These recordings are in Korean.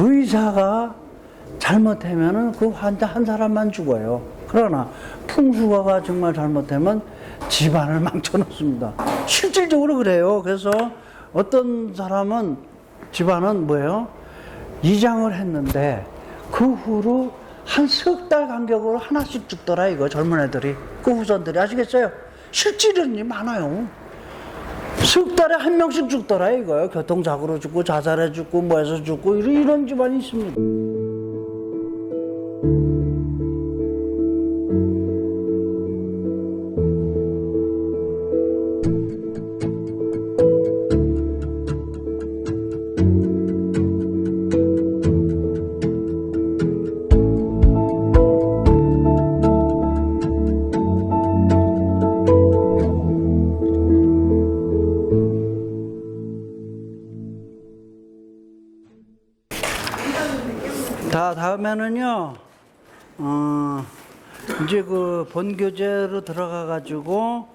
의사가 잘못하면은 그 환자 한 사람만 죽어요. 그러나 풍수가가 정말 잘못하면 집안을 망쳐놓습니다. 실질적으로 그래요. 그래서 어떤 사람은 집안은 뭐예요? 이장을 했는데 그 후로 한 석 달 간격으로 하나씩 죽더라 이거 젊은 애들이 그 후손들이 아시겠어요? 실질은 많아요. 석 달에 한 명씩 죽더라 이거요. 교통사고로 죽고 자살해 죽고 뭐 해서 죽고 이런, 이런 집안이 있습니다. 다 다음에는요. 어, 이제 그 본교재로 들어가 가지고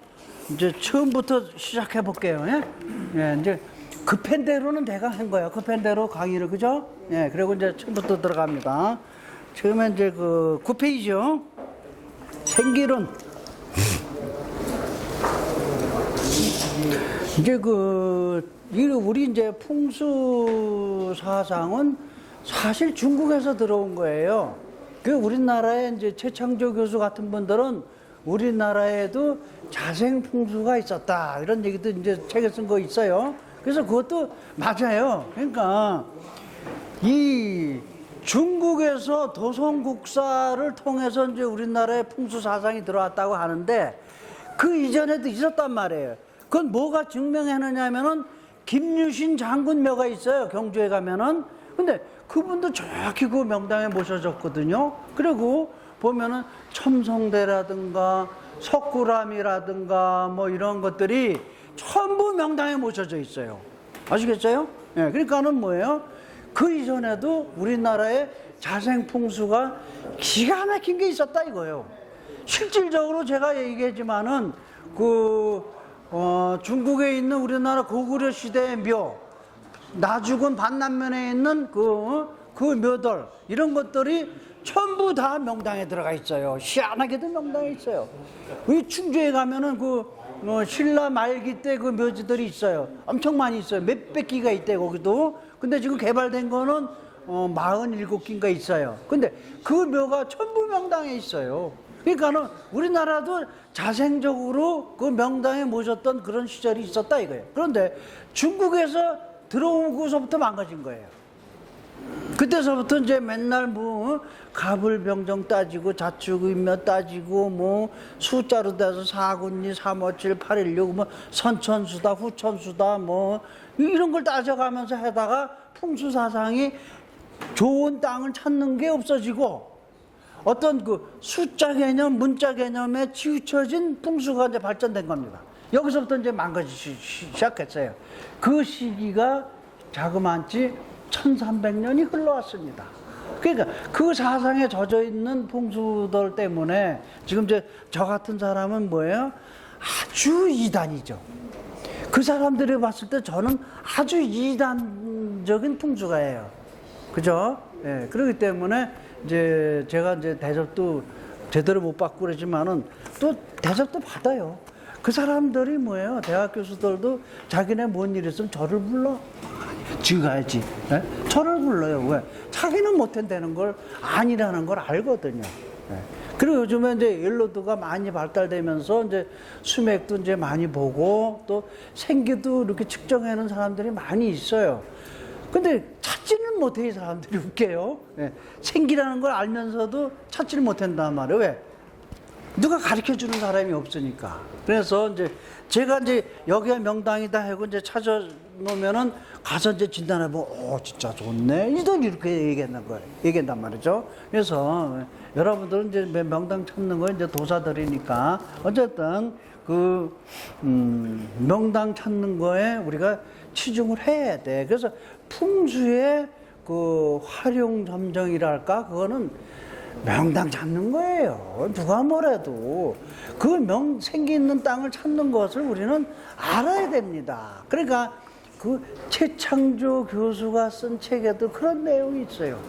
이제 처음부터 시작해 볼게요. 예? 예, 이제 급한 대로는 내가 한 거야. 급한 대로 강의를 그죠? 예, 그리고 이제 처음부터 들어갑니다. 처음에 이제 그 9페이지요. 생기론. 이제 그, 이 우리 이제 풍수 사상은 사실 중국에서 들어온 거예요. 그 우리나라에 이제 최창조 교수 같은 분들은 우리나라에도 자생 풍수가 있었다. 이런 얘기도 이제 책에 쓴 거 있어요. 그래서 그것도 맞아요. 그러니까 이 중국에서 도성국사를 통해서 이제 우리나라에 풍수 사상이 들어왔다고 하는데 그 이전에도 있었단 말이에요. 그건 뭐가 증명해내냐면은 김유신 장군묘가 있어요. 경주에 가면은. 근데 그분도 정확히 그 명당에 모셔졌거든요. 그리고 보면은 첨성대라든가 석굴암이라든가 뭐 이런 것들이 전부 명당에 모셔져 있어요. 아시겠어요? 예, 그러니까는 뭐예요? 그 이전에도 우리나라에 자생풍수가 기가 막힌 게 있었다 이거예요. 실질적으로 제가 얘기했지만은 그 어, 중국에 있는 우리나라 고구려 시대의 묘, 나죽은 반남면에 있는 그, 그 묘들, 이런 것들이 전부 다 명당에 들어가 있어요. 희한하게도 명당에 있어요. 우리 충주에 가면은 그, 어, 신라 말기 때 그 묘지들이 있어요. 엄청 많이 있어요. 몇백 기가 있대, 거기도. 근데 지금 개발된 거는 어, 47기인가 있어요. 근데 그 묘가 전부 명당에 있어요. 그러니까는 우리나라도 자생적으로 그 명당에 모셨던 그런 시절이 있었다 이거예요. 그런데 중국에서 들어오고서부터 망가진 거예요. 그때서부터 이제 맨날 뭐 가불병정 따지고 자축의묘 따지고 뭐 숫자로 돼서 사군리 삼오칠 팔일육 뭐 선천수다 후천수다 뭐 이런 걸 따져가면서 하다가 풍수사상이 좋은 땅을 찾는 게 없어지고 어떤 그 숫자 개념, 문자 개념에 치우쳐진 풍수가 이제 발전된 겁니다. 여기서부터 이제 망가지기 시작했어요. 그 시기가 자그만치 1300년이 흘러왔습니다. 그러니까 그 사상에 젖어 있는 풍수들 때문에 지금 저 같은 사람은 뭐예요? 아주 이단이죠. 그 사람들이 봤을 때 저는 아주 이단적인 풍수가예요. 그죠? 예, 그렇기 때문에 이제 제가 이제 대접도 제대로 못 받고 그러지만은 또 대접도 받아요. 그 사람들이 뭐예요? 대학 교수들도 자기네 뭔 일 있으면 저를 불러. 지가야지. 예? 저를 불러요. 왜? 자기는 못한다는 걸 아니라는 걸 알거든요. 예. 그리고 요즘에 이제 연로도가 많이 발달되면서 이제 수맥도 이제 많이 보고 또 생기도 이렇게 측정하는 사람들이 많이 있어요. 근데 찾지는 못해 이 사람들이 웃겨요. 예. 생기라는 걸 알면서도 찾지를 못한단 말이에요. 왜? 누가 가르쳐 주는 사람이 없으니까. 그래서 이제 제가 이제 여기가 명당이다 하고 이제 찾아놓으면은 가서 이제 진단해보고, 오, 진짜 좋네. 이들 이렇게 얘기한단 거예요. 얘기한단 말이죠. 그래서 여러분들은 이제 명당 찾는 거 이제 도사들이니까 어쨌든 그, 음, 명당 찾는 거에 우리가 치중을 해야 돼. 그래서 풍수의 그 활용 점정이랄까? 그거는 명당 찾는 거예요. 누가 뭐래도 그 명 생기 있는 땅을 찾는 것을 우리는 알아야 됩니다. 그러니까 그그 최창조 교수가 쓴 책에도 그런 내용이 있어요.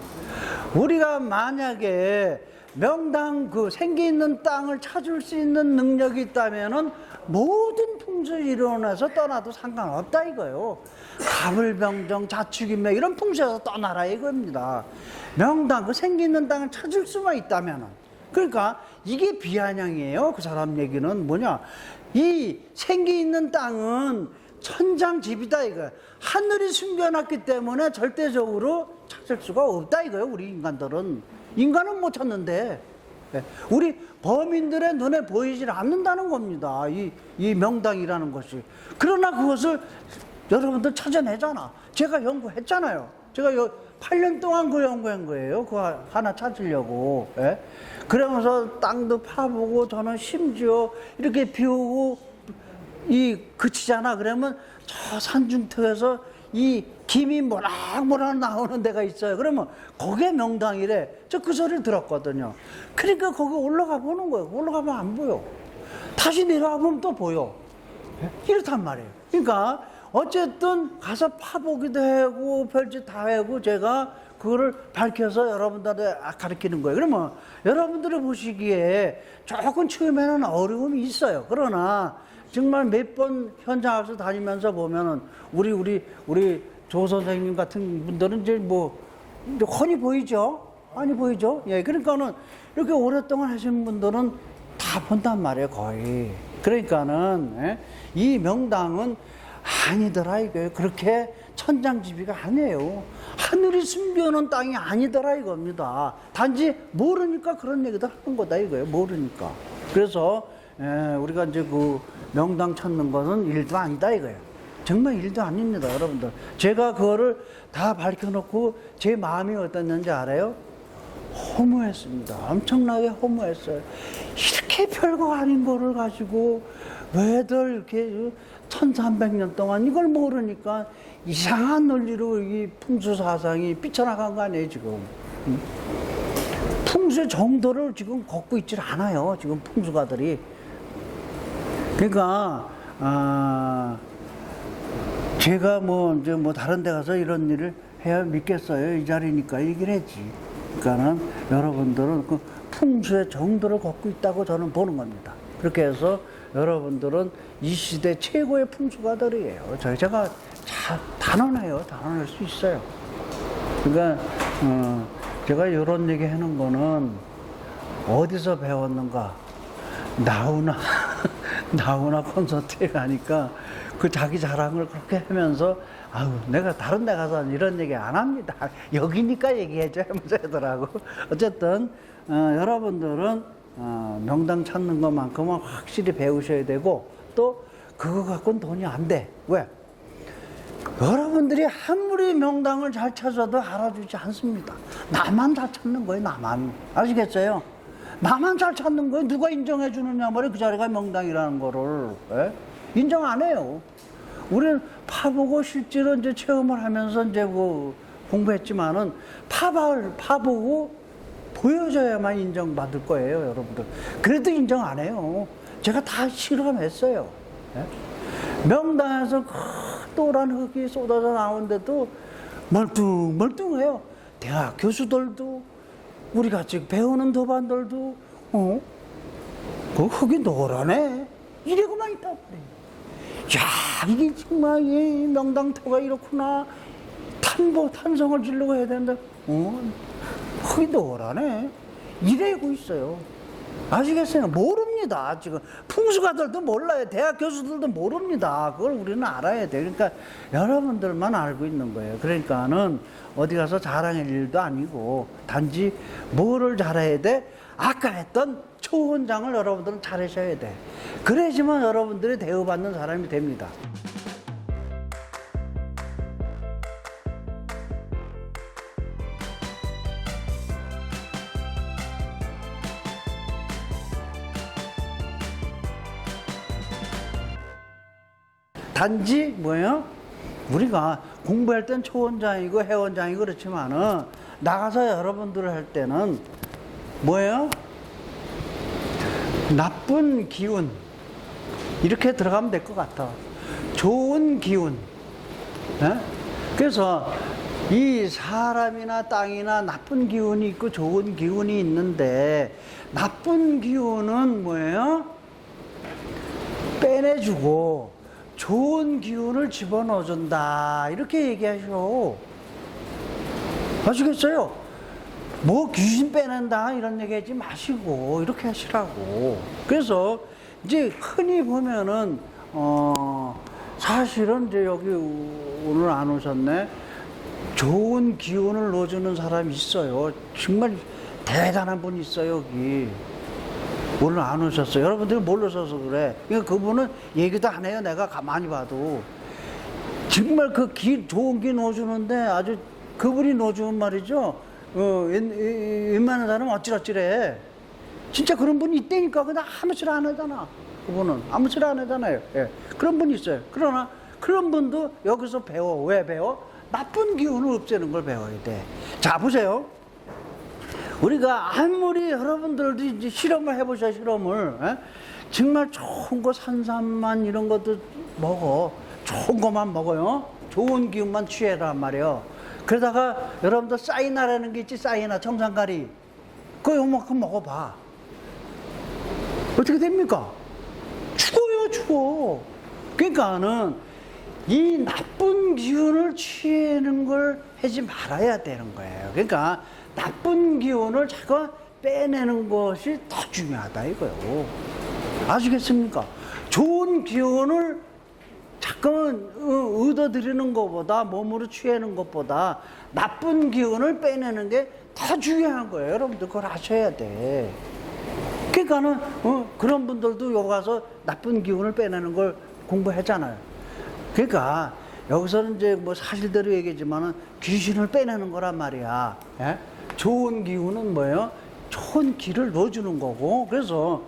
우리가 만약에 명당 그 생기 있는 땅을 찾을 수 있는 능력이 있다면은 모든 풍수 이론에서 떠나도 상관없다 이거요. 가불병정, 자축인명 이런 풍수에서 떠나라 이겁니다. 명당 그 생기 있는 땅을 찾을 수만 있다면은 그러니까 이게 비아냥이에요. 그 사람 얘기는 뭐냐? 이 생기 있는 땅은 천장 집이다 이거. 하늘이 숨겨놨기 때문에 절대적으로 찾을 수가 없다 이거예요. 우리 인간들은 인간은 못 찾는데 예, 우리 범인들의 눈에 보이질 않는다는 겁니다. 이, 이 명당이라는 것이. 그러나 그것을 여러분들 찾아내잖아. 제가 연구했잖아요. 제가 요 8년 동안 그 연구한 거예요. 그거 하나 찾으려고. 예? 그러면서 땅도 파보고 저는 심지어 이렇게 비우고 이 그치잖아. 그러면 저 산중턱에서 이 김이 모락모락 나오는 데가 있어요. 그러면 거기에 명당이래. 저 그 소리를 들었거든요. 그러니까 거기 올라가 보는 거예요. 올라가면 안 보여. 다시 내려가 보면 또 보여. 이렇단 말이에요. 그러니까 어쨌든 가서 파보기도 하고 별짓 다 하고 제가 그거를 밝혀서 여러분들한테 가르치는 거예요. 그러면 여러분들이 보시기에 조금 처음에는 어려움이 있어요. 그러나 정말 몇 번 현장에서 다니면서 보면은 우리 우리 우리 조 선생님 같은 분들은 이제 뭐 훤히 보이죠. 많이 보이죠. 예, 그러니까는 이렇게 오랫동안 하시는 분들은 다 본단 말이에요, 거의. 그러니까는 예, 이 명당은 아니더라 이거예요. 그렇게 천장지비가 아니에요. 하늘이 숨겨놓은 땅이 아니더라 이겁니다. 단지 모르니까 그런 얘기도 하는 거다 이거예요. 모르니까. 그래서 예, 우리가 이제 그 명당 찾는 것은 일도 아니다 이거예요. 정말 일도 아닙니다, 여러분들. 제가 그거를 다 밝혀놓고 제 마음이 어땠는지 알아요? 허무했습니다. 엄청나게 허무했어요. 이렇게 별거 아닌 거를 가지고 왜들 이렇게 1300년 동안 이걸 모르니까 이상한 논리로 이 풍수 사상이 삐쳐나간 거 아니에요, 지금. 음? 풍수의 정도를 지금 걷고 있질 않아요, 지금 풍수가들이. 그러니까, 아, 제가 뭐 이제 뭐 다른 데 가서 이런 일을 해야 믿겠어요. 이 자리니까 얘기를 했지. 그러니까는 여러분들은 그 풍수의 정도를 걷고 있다고 저는 보는 겁니다. 그렇게 해서 여러분들은 이 시대 최고의 풍수가들이에요. 저희 제가 자, 단언해요. 단언할 수 있어요. 그러니까 어, 제가 이런 얘기 하는 거는 어디서 배웠는가? 나오나 나오나 콘서트에 가니까 그 자기 자랑을 그렇게 하면서 아유 내가 다른 데 가서 이런 얘기 안 합니다 여기니까 얘기해줘 하면서 하더라고 어쨌든 어, 여러분들은 어, 명당 찾는 것만큼은 확실히 배우셔야 되고 또 그거 갖고는 돈이 안 돼 왜? 여러분들이 아무리 명당을 잘 찾아도 알아주지 않습니다. 나만 잘 찾는 거예요, 나만. 아시겠어요? 나만 잘 찾는 거예요. 누가 인정해 주느냐 말이에요. 그 자리가 명당이라는 거를. 예? 인정 안 해요. 우리는 파보고 실제로 이제 체험을 하면서 이제 그 공부했지만은 파발, 파보고 보여줘야만 인정받을 거예요, 여러분들. 그래도 인정 안 해요. 제가 다 실험했어요. 예? 명당에서 그 또란 흙이 쏟아져 나오는데도 멀뚱멀뚱해요. 대학 교수들도 우리 같이 배우는 도반들도 어? 그 흙이 노란해. 이래고만 있다 그래. 야 이게 정말 이 명당터가 이렇구나. 탄보 탄성을 지르고 해야 되는데 어? 흙이 노란해. 이래고 있어요. 아시겠어요? 모릅니다. 지금 풍수가들도 몰라요. 대학 교수들도 모릅니다. 그걸 우리는 알아야 돼. 그러니까 여러분들만 알고 있는 거예요. 그러니까는 어디 가서 자랑할 일도 아니고 단지 뭐를 잘해야 돼? 아까 했던 초원장을 여러분들은 잘하셔야 돼. 그래야지만 여러분들이 대우받는 사람이 됩니다. 단지 뭐예요? 우리가 공부할 땐 초원장이고 해원장이고 그렇지만은 나가서 여러분들 할 때는 뭐예요? 나쁜 기운 이렇게 들어가면 될 것 같아. 좋은 기운 예? 그래서 이 사람이나 땅이나 나쁜 기운이 있고 좋은 기운이 있는데 나쁜 기운은 뭐예요? 빼내주고 좋은 기운을 집어넣어준다. 이렇게 얘기하셔. 아시겠어요? 뭐 귀신 빼낸다 이런 얘기 하지 마시고 이렇게 하시라고. 그래서 이제 흔히 보면은 어 사실은 이제 여기 오늘 안 오셨네. 좋은 기운을 넣어주는 사람이 있어요. 정말 대단한 분이 있어요 여기. 오늘 안 오셨어요. 여러분들이 몰라서 그래. 그러니까 그분은 얘기도 안 해요. 내가 가만히 봐도. 정말 그 기, 좋은 기 넣어주는데 아주 그분이 넣어주는 말이죠. 어, 웬만한 사람은 어찌어찌래. 진짜 그런 분이 있다니까. 근데 아무 소리 안 하잖아. 그분은. 아무 소리 안 하잖아요. 예. 그런 분이 있어요. 그러나 그런 분도 여기서 배워. 왜 배워? 나쁜 기운을 없애는 걸 배워야 돼. 자, 보세요. 우리가 아무리 여러분들도 이제 실험을 해보셔 실험을. 에? 정말 좋은 거 산삼만 이런 것도 먹어. 좋은 것만 먹어요. 좋은 기운만 취해란 말이에요. 그러다가 여러분들 사이나라는 게 있지 사이나 청산가리. 그거 요만큼 먹어봐. 어떻게 됩니까? 죽어요 죽어. 그러니까는 이 나쁜 기운을 취하는 걸 하지 말아야 되는 거예요. 그러니까 나쁜 기운을 자꾸 빼내는 것이 더 중요하다 이거요. 아시겠습니까? 좋은 기운을 잠깐 얻어들이는 것보다 몸으로 취하는 것보다 나쁜 기운을 빼내는 게 더 중요한 거예요. 여러분들 그걸 아셔야 돼. 그러니까는 어, 그런 분들도 여기 가서 나쁜 기운을 빼내는 걸 공부했잖아요. 그러니까 여기서는 이제 뭐 사실대로 얘기했지만은 귀신을 빼내는 거란 말이야. 예? 좋은 기운은 뭐예요? 좋은 기를 넣어주는 거고. 그래서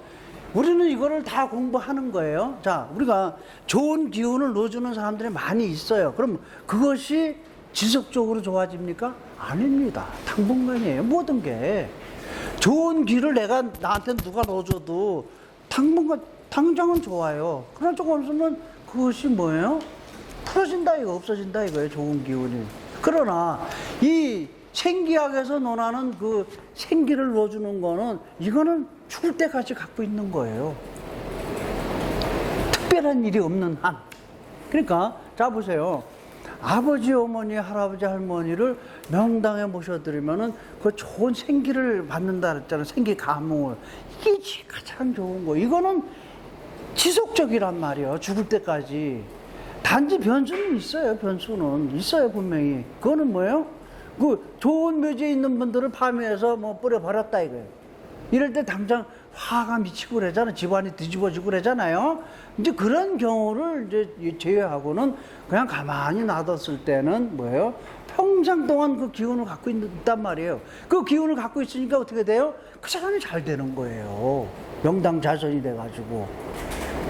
우리는 이거를 다 공부하는 거예요. 자, 우리가 좋은 기운을 넣어주는 사람들이 많이 있어요. 그럼 그것이 지속적으로 좋아집니까? 아닙니다. 당분간이에요. 모든 게. 좋은 기를 내가 나한테 누가 넣어줘도 당분간, 당장은 좋아요. 그러나 조금 있으면 그것이 뭐예요? 풀어진다 이거 없어진다 이거예요 좋은 기운이 그러나 이 생기학에서 논하는 그 생기를 넣어주는 거는 이거는 죽을 때까지 갖고 있는 거예요 특별한 일이 없는 한 그러니까 자 보세요 아버지 어머니 할아버지 할머니를 명당에 모셔드리면은 그 좋은 생기를 받는다 그랬잖아요 생기 감흥을 이게 가장 좋은 거 이거는 지속적이란 말이에요. 죽을 때까지. 단지 변수는 있어요. 변수는 있어요 분명히. 그거는 뭐예요? 그 좋은 묘지에 있는 분들을 파묘해서 뭐 뿌려버렸다 이거예요. 이럴 때 당장 화가 미치고 그러잖아. 집안이 뒤집어지고 그러잖아요. 이제 그런 경우를 이제 제외하고는 그냥 가만히 놔뒀을 때는 뭐예요? 평생 동안 그 기운을 갖고 있단 말이에요. 그 기운을 갖고 있으니까 어떻게 돼요? 그 사람이 잘 되는 거예요. 명당 자손이 돼가지고.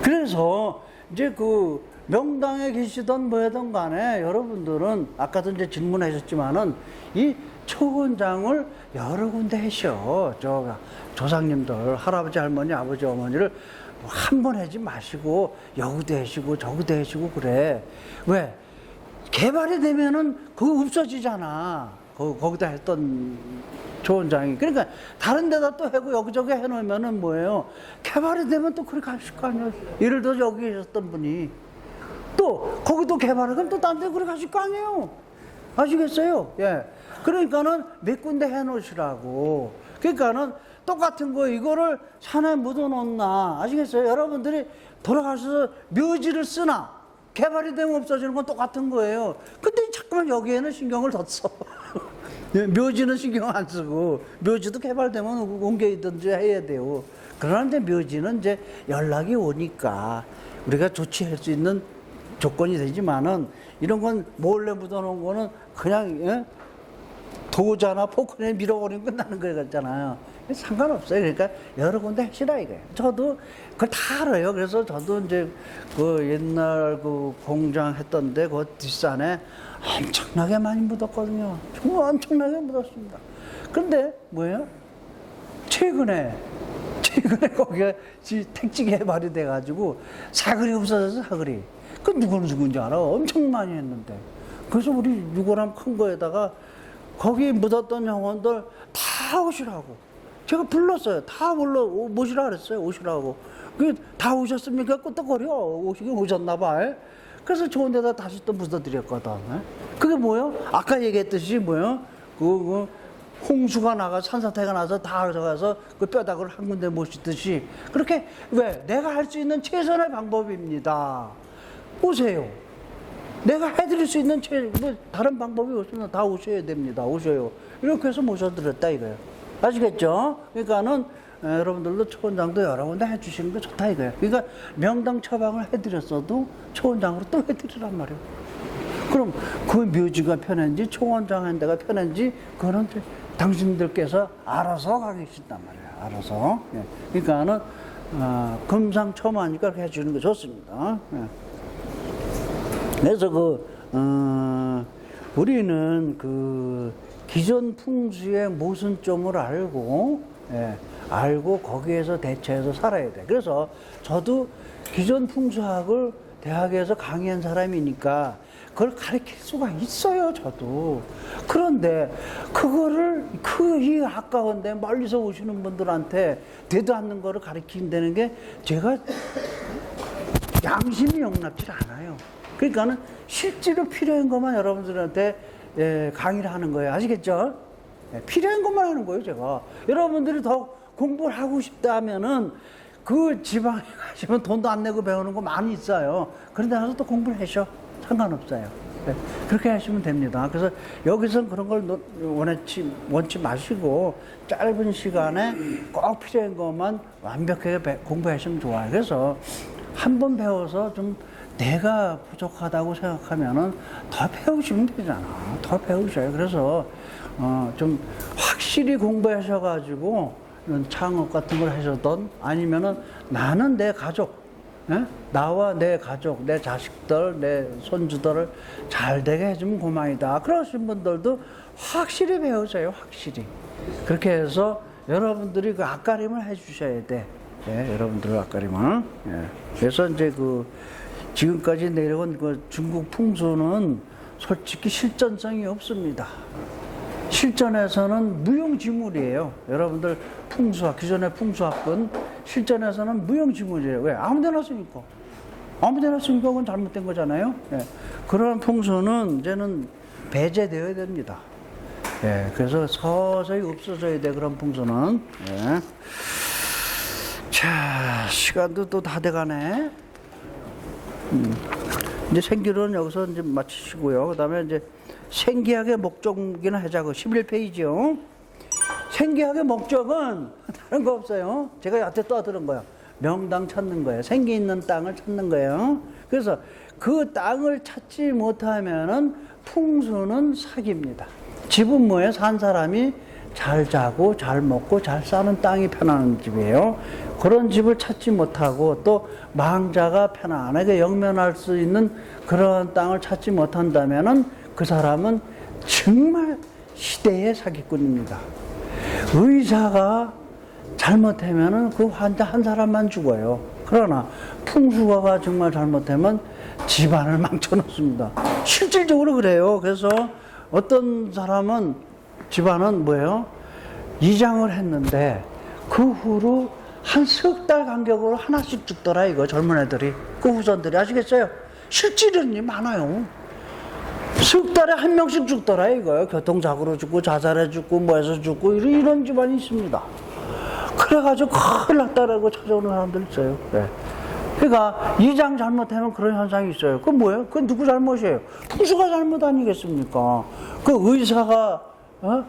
그래서 이제 그 명당에 계시던 뭐든 간에 여러분들은 아까도 이제 질문하셨지만은 이 초원장을 여러 군데 하셔. 저 조상님들, 할아버지, 할머니, 아버지, 어머니를 한 번 하지 마시고 여기도 하시고 저기도 하시고 그래. 왜? 개발이 되면은 그거 없어지잖아. 거, 거기다 했던 조원장이. 그러니까 다른 데다 또 하고 여기저기 해놓으면은 뭐예요. 개발이 되면 또 그렇게 하실 거 아니에요. 예를 들어 여기 계셨던 분이 또 거기도 개발을 그럼 또 딴 데 그렇게 하실 거 아니에요. 아시겠어요? 예. 그러니까는 몇 군데 해 놓으시라고. 그러니까는 똑같은 거 이거를 산에 묻어 놓나. 아시겠어요? 여러분들이 돌아가셔서 묘지를 쓰나. 개발이 되면 없어지는 건 똑같은 거예요. 근데 자꾸만 여기에는 신경을 더 써. 예, 묘지는 신경 안 쓰고, 묘지도 개발되면 옮겨있든지 해야 돼요. 그런데 묘지는 이제 연락이 오니까 우리가 조치할 수 있는 조건이 되지만은 이런 건 몰래 묻어놓은 거는 그냥 예? 도자나 포크에 밀어버리면 끝나는 거 같잖아요. 상관없어요. 그러니까 여러 군데 하시라 이거예요. 저도 그걸 다 알아요. 그래서 저도 이제 그 옛날 그 공장 했던데 그 뒷산에 엄청나게 많이 묻었거든요. 정말 엄청나게 묻었습니다. 근데 뭐예요? 최근에 최근에 거기가 지- 택지 개발이 돼가지고 사거리 없어져서 사거리. 그 누구는 누군지 알아? 엄청 많이 했는데. 그래서 우리 유골함 큰 거에다가 거기 묻었던 영혼들 다 오시라고. 제가 불렀어요. 다 불러 오- 모시라 그랬어요. 오시라고. 그다 오셨습니까? 끄떡거려. 오시긴 오셨나 봐. 예? 그래서 좋은 데다 다시 또 묻어드렸거든. 예? 그게 뭐요? 아까 얘기했듯이 뭐요? 그, 그 홍수가 나가 산사태가 나서 다 들어가서 그 뼈다구를 한 군데 모시듯이 그렇게 왜 내가 할 수 있는 최선의 방법입니다. 오세요. 내가 해드릴 수 있는 최, 뭐 다른 방법이 없으면 다 오셔야 됩니다. 오셔요. 이렇게 해서 모셔드렸다 이거예요. 아시겠죠? 그러니까는 에, 여러분들도 초원장도 여러 군데 해주시는 게 좋다 이거예요. 그러니까 명당 처방을 해드렸어도 초원장으로 또 해드리란 말이에요. 그럼 그 묘지가 편한지 초원장 한 데가 편한지 이제 당신들께서 알아서 가계신단 말이에요. 알아서. 예. 그러니까는 어, 금상첨화니까 해주는 게 좋습니다. 예. 그래서 그, 어, 우리는 그 기존 풍수의 모순점을 알고, 예, 알고 거기에서 대처해서 살아야 돼. 그래서 저도 기존 풍수학을 대학에서 강의한 사람이니까 그걸 가르칠 수가 있어요, 저도. 그런데 그거를 그 이 아까운데 멀리서 오시는 분들한테 되도 않는 거를 가르친다는 게 제가 양심이 용납지 않아요. 그러니까는 실제로 필요한 것만 여러분들한테 예, 강의를 하는 거예요. 아시겠죠? 예, 필요한 것만 하는 거예요, 제가. 여러분들이 더 공부를 하고 싶다면은 그 지방에 가시면 돈도 안 내고 배우는 거 많이 있어요. 그런데 가서 또 공부를 하셔. 상관없어요. 예, 그렇게 하시면 됩니다. 그래서 여기서 그런 걸 놓- 원치, 원치 마시고 짧은 시간에 꼭 필요한 것만 완벽하게 배- 공부하시면 좋아요. 그래서 한 번 배워서 좀 내가 부족하다고 생각하면은 더 배우시면 되잖아. 더 배우셔요. 그래서 어, 좀 확실히 공부하셔가지고 창업 같은 걸 하셨던 아니면은 나는 내 가족, 예? 나와 내 가족, 내 자식들, 내 손주들을 잘 되게 해주면 고마이다. 그러신 분들도 확실히 배우세요. 확실히. 그렇게 해서 여러분들이 그 앞가림을 해주셔야 돼. 예, 여러분들 앞가림을. 예. 그래서 이제 그 지금까지 내려온 그 중국 풍수는 솔직히 실전성이 없습니다. 실전에서는 무용지물이에요. 여러분들 풍수학, 기존의 풍수학은 실전에서는 무용지물이에요. 왜? 아무 데나 쓰니까. 아무 데나 쓰니까 그건 잘못된 거잖아요. 예. 그런 풍수는 이제는 배제되어야 됩니다. 예. 그래서 서서히 없어져야 돼, 그런 풍수는. 예. 자, 시간도 또 다 돼가네. 음. 이제 생기론 여기서 이제 마치시고요. 그 다음에 이제 생기학의 목적이나 하자고 11페이지요. 생기학의 목적은 다른 거 없어요. 제가 여태 떠들은 거예요. 명당 찾는 거예요. 생기 있는 땅을 찾는 거예요. 그래서 그 땅을 찾지 못하면은 풍수는 사기입니다. 집은 뭐예요? 산 사람이 잘 자고 잘 먹고 잘 사는 땅이 편안한 집이에요. 그런 집을 찾지 못하고 또 망자가 편안하게 영면할 수 있는 그런 땅을 찾지 못한다면은 그 사람은 정말 시대의 사기꾼입니다. 의사가 잘못하면은 그 환자 한 사람만 죽어요. 그러나 풍수가가 정말 잘못하면 집안을 망쳐놓습니다. 실질적으로 그래요. 그래서 어떤 사람은 집안은 뭐예요? 이장을 했는데 그 후로 한 석 달 간격으로 하나씩 죽더라 이거 젊은 애들이 그 후손들이 아시겠어요? 실질은 많아요. 석 달에 한 명씩 죽더라 이거예요. 교통사고로 죽고 자살해 죽고 뭐해서 죽고 이런, 이런 집안이 있습니다. 그래가지고 큰일 났다라고 찾아오는 사람들 있어요. 네. 그러니까 이장 잘못하면 그런 현상이 있어요. 그건 뭐예요? 그건 누구 잘못이에요? 풍수가 잘못 아니겠습니까? 그 의사가 어?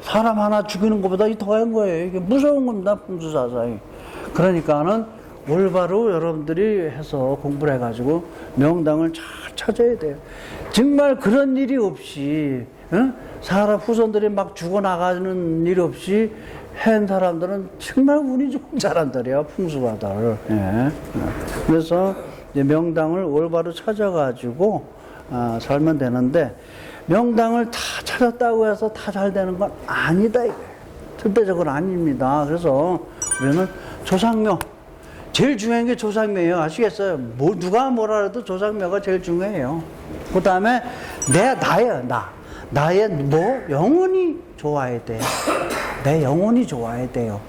사람 하나 죽이는 것보다 이 더한 거예요. 이게 무서운 겁니다. 풍수사상이. 그러니까는 올바로 여러분들이 해서 공부를 해가지고 명당을 잘 찾아야 돼요. 정말 그런 일이 없이 어? 사람 후손들이 막 죽어나가는 일 없이 한 사람들은 정말 운이 좋은 사람들이에요. 풍수가들. 예. 그래서 명당을 올바로 찾아가지고 아, 살면 되는데 명당을 다 찾았다고 해서 다 잘 되는 건 아니다. 이거예요. 절대적으로 아닙니다. 그래서 우리는 조상묘 제일 중요한 게 조상묘예요. 아시겠어요? 뭐 누가 뭐라 해도 조상묘가 제일 중요해요. 그 다음에 내, 나의, 나. 나의 뭐, 영혼이 좋아야 돼. 내 영혼이 좋아야 돼요.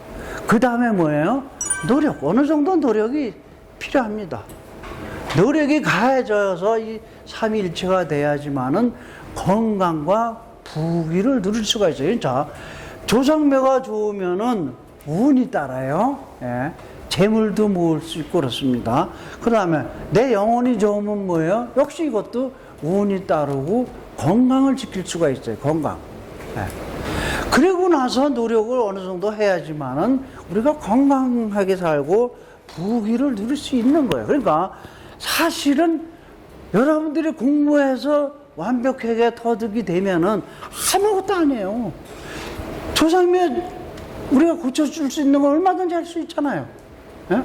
그 다음에 뭐예요? 노력. 어느 정도 노력이 필요합니다. 노력이 가해져서 이 삼위일체가 돼야지만은 건강과 부귀를 누릴 수가 있어요. 자, 조상묘가 좋으면은 운이 따라요. 예. 재물도 모을 수 있고 그렇습니다. 그 다음에 내 영혼이 좋으면 뭐예요? 역시 이것도 운이 따르고 건강을 지킬 수가 있어요. 건강. 예. 그리고 나서 노력을 어느 정도 해야지만은 우리가 건강하게 살고 부귀를 누릴 수 있는 거예요. 그러니까 사실은 여러분들이 공부해서 완벽하게 터득이 되면은 아무것도 아니에요. 조상면 우리가 고쳐줄 수 있는 거 얼마든지 할 수 있잖아요. 예?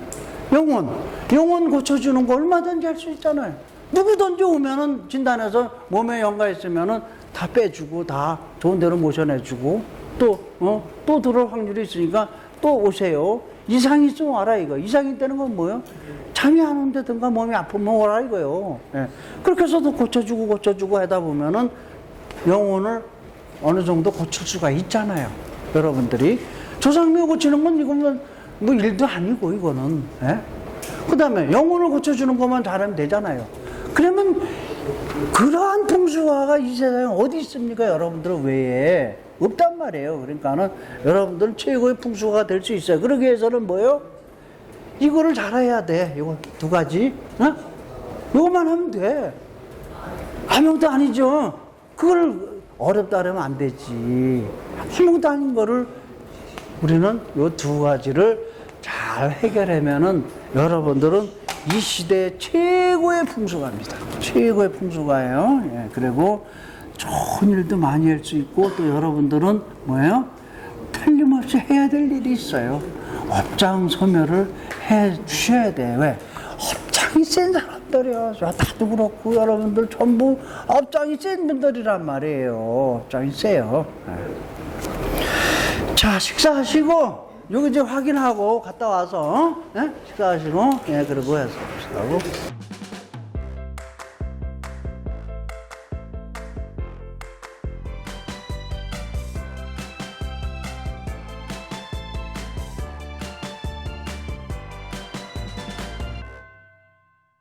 영혼, 영혼 고쳐주는 거 얼마든지 할 수 있잖아요. 누구든지 오면은 진단해서 몸에 영가 있으면은 다 빼주고 다 좋은 데로 모셔내주고 또, 어, 또 들어올 확률이 있으니까 또 오세요. 이상이 있으면 와라 이거. 이상이 있다는 건 뭐예요? 잠이 안 온다든가 몸이 아프면 오라 이거요. 예. 그렇게 해서도 고쳐주고 고쳐주고 하다 보면은 영혼을 어느 정도 고칠 수가 있잖아요. 여러분들이. 조상묘 고치는 건 이거는 뭐 일도 아니고 이거는. 예? 그 다음에 영혼을 고쳐주는 것만 잘하면 되잖아요. 그러면 그러한 풍수화가 이 세상에 어디 있습니까? 여러분들 외에. 없단 말이에요. 그러니까는 여러분들 최고의 풍수화가 될 수 있어요. 그러기 위해서는 뭐예요? 이거를 잘해야 돼. 이거 두 가지. 어? 이거만 하면 돼. 아무것도 아니죠. 그걸 어렵다 그러면 안 되지. 아무것도 아닌 거를 우리는 이 두 가지를 잘 해결하면은 여러분들은 이 시대의 최고의 풍수가입니다. 최고의 풍수가예요. 예, 그리고 좋은 일도 많이 할 수 있고 또 여러분들은 뭐예요? 틀림없이 해야 될 일이 있어요. 업장 소멸을 해 주셔야 돼. 왜? 업장이 센 사람들이야. 저 나도 그렇고 여러분들 전부 업장이 센 분들이란 말이에요. 업장이 세요. 예. 자, 식사하시고, 여기 이제 확인하고 갔다 와서, 어? 예? 식사하시고, 예, 그리고 해서 식사하고.